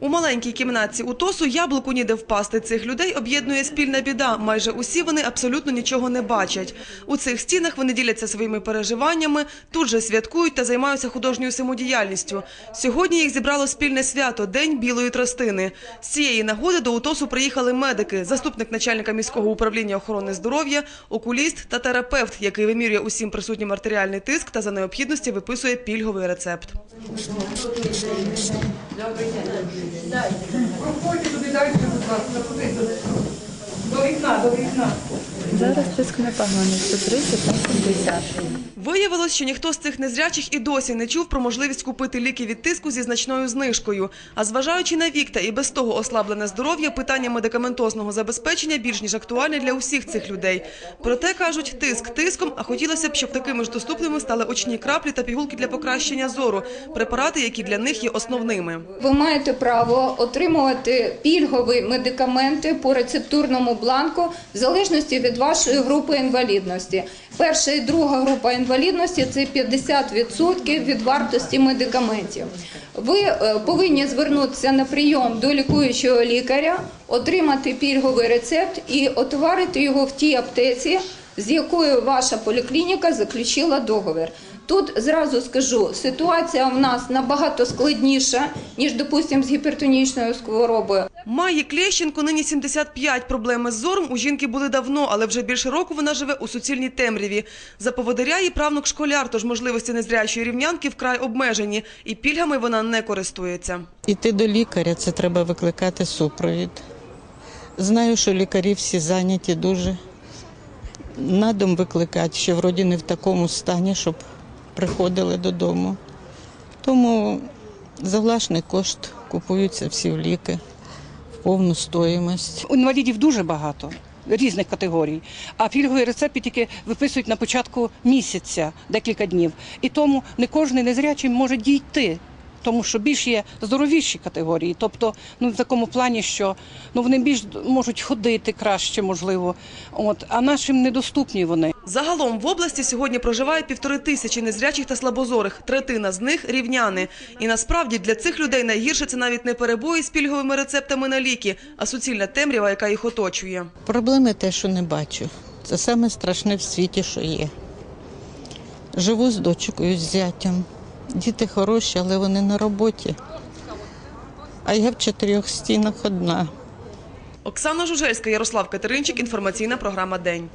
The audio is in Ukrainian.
У маленькій кімнатці УТОСу яблуку ніде впасти. Цих людей об'єднує спільна біда. Майже усі вони абсолютно нічого не бачать. У цих стінах вони діляться своїми переживаннями, тут же святкують та займаються художньою самодіяльністю. Сьогодні їх зібрало спільне свято – День білої тростини. З цієї нагоди до УТОСу приїхали медики, заступник начальника міського управління охорони здоров'я, окуліст та терапевт, який вимірює усім присутнім артеріальний тиск та за необхідності виписує пільговий рецепт. Проходьте туди дайте, будь ласка, туди. До вікна, до вікна. Зараз тиск непоганий, 130 на 70. Виявилось, що ніхто з цих незрячих і досі не чув про можливість купити ліки від тиску зі значною знижкою. А зважаючи на вік та і без того ослаблене здоров'я, питання медикаментозного забезпечення більш ніж актуальне для усіх цих людей. Проте кажуть, тиск тиском, а хотілося б, щоб такими ж доступними стали очні краплі та пігулки для покращення зору, препарати, які для них є основними. Ви маєте право отримувати пільгові медикаменти по рецептурному бланку в залежності від вашої групи інвалідності. Перша і друга група інвалідності це 50% від вартості медикаментів. Ви е, повинні звернутися на прийом до лікуючого лікаря, отримати пільговий рецепт і отоварити його в тій аптеці, з якою ваша поліклініка заключила договір. Тут зразу скажу, ситуація в нас набагато складніша, ніж, допустимо, з гіпертонічною хворобою. Майї Клещенко нині 75. Проблеми з зором у жінки були давно, але вже більше року вона живе у суцільній темряві. За поводиря її правнук школяр, тож можливості незрячої рівнянки вкрай обмежені, і пільгами вона не користується. Іти до лікаря це треба викликати супровід. Знаю, що лікарі всі зайняті дуже. На дом викликати, що вроді не в такому стані, щоб приходили додому. Тому за власний кошт купуються всі ліки в повну стоїмость. Інвалідів дуже багато різних категорій, а пільгові рецепти тільки виписують на початку місяця, декілька днів. І тому не кожен незрячий може дійти. Тому що більш є здоровіші категорії, тобто ну в такому плані, що ну вони більш можуть ходити краще, можливо, от а нашим недоступні вони. Загалом в області сьогодні проживає півтори тисячі незрячих та слабозорих. Третина з них рівняни. І насправді для цих людей найгірше це навіть не перебої з пільговими рецептами на ліки, а суцільна темрява, яка їх оточує. Проблеми те, що не бачу. Це саме страшне в світі, що є. Живу з дочкою, з зятям. Діти хороші, але вони на роботі. А я в чотирьох стінах одна. Оксана Жужельська, Ярослав Катеринчик. Інформаційна програма День.